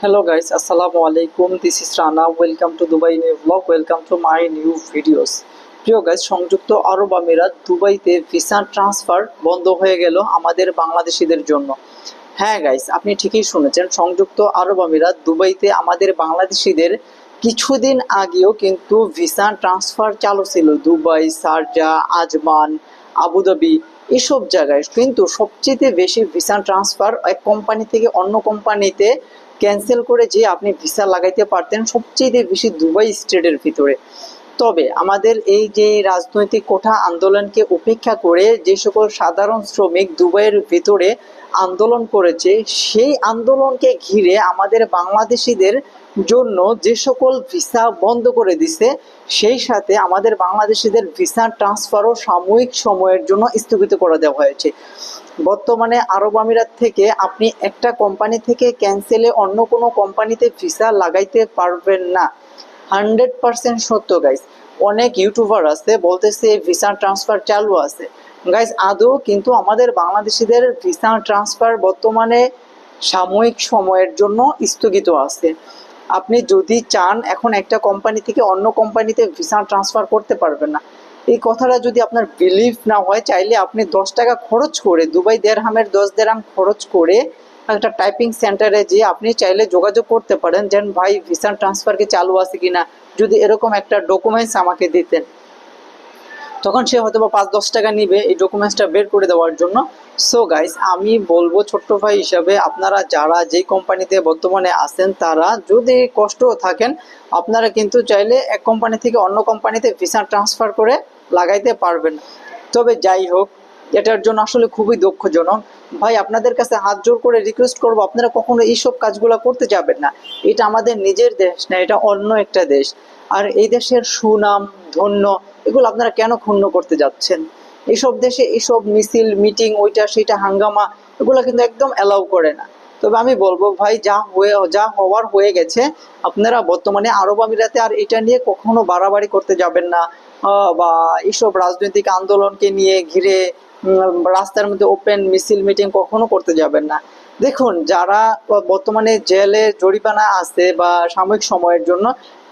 Hello guys, Assalamu alaikum. This is Rana. Welcome to Dubai New Vlog. Welcome to my new videos. প্রিয় guys সংযুক্ত আরব আমিরাত দুবাইতে visa transfer বন্ধ হয়ে গেল আমাদের বাংলাদেশিদের জন্য হ্যাঁ গাইজ আপনি ঠিকই শুনেছেন সংযুক্ত আরব আমিরাত দুবাইতে আমাদের বাংলাদেশিদের কিছুদিন আগেও কিন্তু ভিসা ট্রান্সফার চালু ছিল দুবাই শারজা আজমান আবুধাবি এসব জায়গায় কিন্তু সবচেয়ে বেশি ভিসা ট্রান্সফার এক কোম্পানি থেকে অন্য কোম্পানিতে ক্যান্সেল করে যে আপনি ভিসা লাগাইতে পারতেন সবচেয়ে বেশি দুবাই স্টেটের ভিতরে। তবে আমাদের এই যে রাজনৈতিক কোঠা আন্দোলনকে উপেক্ষা করে যে সকল সাধারণ শ্রমিক দুবাইয়ের ভিতরে আন্দোলন করেছে, সেই আন্দোলনকে ঘিরে আমাদের বাংলাদেশিদের জন্য যে সকল ভিসা বন্ধ করে দিছে, সেই সাথে আমাদের বাংলাদেশিদের ভিসা ট্রান্সফারও সাময়িক সময়ের জন্য স্থগিত করে দেওয়া হয়েছে। বর্তমানে আরব আমিরাত থেকে আপনি একটা কোম্পানি থেকে ক্যান্সেলে অন্য কোনো কোম্পানিতে ভিসা লাগাইতে পারবেন না। হান্ড্রেড পার্সেন্ট সত্য গাইস অনেক ইউটিউবার আছে, বলতেছে ভিসা ট্রান্সফার চালু আছে। গাইস আদৌ কিন্তু আমাদের বাংলাদেশিদের ভিসা ট্রান্সফার বর্তমানে সাময়িক সময়ের জন্য স্থগিত আছে? আপনি যদি চান এখন একটা কোম্পানি থেকে অন্য কোম্পানিতে ভিসা ট্রান্সফার করতে পারবেন না। এই কথাটা যদি আপনার বিলিভ না হয়, চাইলে আপনি দশ টাকা খরচ করে, দুবাই দেড়হামের দশ দেড়হাম খরচ করে একটা টাইপিং সেন্টারে যেয়ে আপনি চাইলে যোগাযোগ করতে পারেন, যেন ভাই ভিসা ট্রান্সফার কি চালু আছে কিনা, যদি এরকম একটা ডকুমেন্টস আমাকে দিতেন। তখন সে হয়তো বা পাঁচ দশ টাকা নিবে এই ডকুমেন্টসটা বের করে দেওয়ার জন্য। সো গাইস আমি বলব ছোট্ট ভাই হিসাবে আপনারা যারা যেই কোম্পানিতে বর্তমানে আছেন, তারা যদি কষ্ট থাকেন, আপনারা কিন্তু চাইলে এক কোম্পানি থেকে অন্য কোম্পানিতে ভিসা ট্রান্সফার করে লাগাইতে পারবেন। তবে যাই হোক, এটার জন্য আসলে খুবই দুঃখজনক। ভাই, আপনাদের কাছে হাত জোর করে রিকোয়েস্ট করব, আপনারা কখনো এইসব কাজগুলো করতে যাবেন না। এটা আমাদের নিজের দেশ না, এটা অন্য একটা দেশ। আর এই দেশের সুনাম, ধন্য, এগুলো আপনারা কেন ক্ষুণ্ণ করতে যাচ্ছেন? এইসব দেশে এইসব মিছিল, মিটিং, ওইটা সেইটা হাঙ্গামা, এগুলো কিন্তু একদম অ্যালাউ করে না। তবে আমি বলব, ভাই, যা হয়ে, যা হওয়ার হয়ে গেছে, আপনারা বর্তমানে আরব আমিরাতে আর এটা নিয়ে কখনো বাড়াবাড়ি করতে যাবেন না। বা এইসব রাজনৈতিক আন্দোলনকে নিয়ে ঘিরে রাস্তার মধ্যে ওপেন মিছিল মিটিং কখনো করতে যাবেন না। দেখুন, যারা বর্তমানে জেলে জরিমানা আছে বা সাময়িক সময়ের জন্য,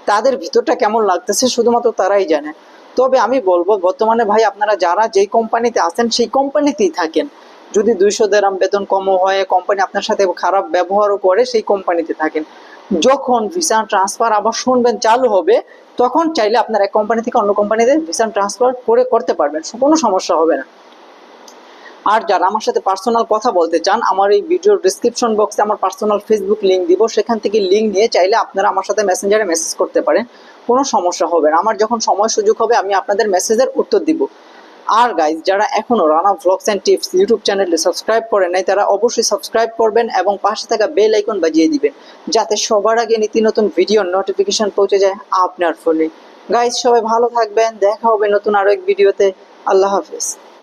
তাদের ভিতরটা কেমন লাগতেছে শুধুমাত্র তারাই জানে। তবে আমি বলব, বর্তমানে ভাই, আপনারা যারা যেই কোম্পানিতে আছেন, সেই কোম্পানিতেই থাকেন। যদি দুইশো দেরাম বেতন কম হয় কোম্পানি আপনার সাথে খারাপ ব্যবহারও করে, সেই কোম্পানিতে থাকেন। যখন ভিসা ট্রান্সফার আবার শুনবেন চালু হবে, তখন চাইলে আপনার এক কোম্পানি থেকে অন্য কোম্পানিতে ভিসা ট্রান্সফার করে, করতে পারবেন। কোনো সমস্যা হবে না। আর যারা আমার সাথে পার্সোনাল কথা বলতে চান, আমার এই ভিডিওর ডিসক্রিপশন বক্সে আমার পার্সোনাল ফেসবুক লিঙ্ক দিব। সেখান থেকে লিঙ্ক নিয়ে চাইলে আপনারা আমার সাথে মেসেঞ্জারে মেসেজ করতে পারেন। কোনো সমস্যা হবে না। আমার যখন সময় সুযোগ হবে, আমি আপনাদের মেসেজের উত্তর দিব। আর গাইজ যারা এখনও Rana vlogs and tips YouTube চ্যানেলে সাবস্ক্রাইব করেন নাই, তারা অবশ্যই সাবস্ক্রাইব করবেন এবং পাশে থাকা বেল আইকন বাজিয়ে দিবেন, যাতে সবার আগে নীতি নতুন ভিডিওর নোটিফিকেশন পৌঁছে যায় আপনার ফোনে গাইজ সবাই ভালো থাকবেন। দেখা হবে নতুন আরও এক ভিডিওতে আল্লাহ হাফেজ।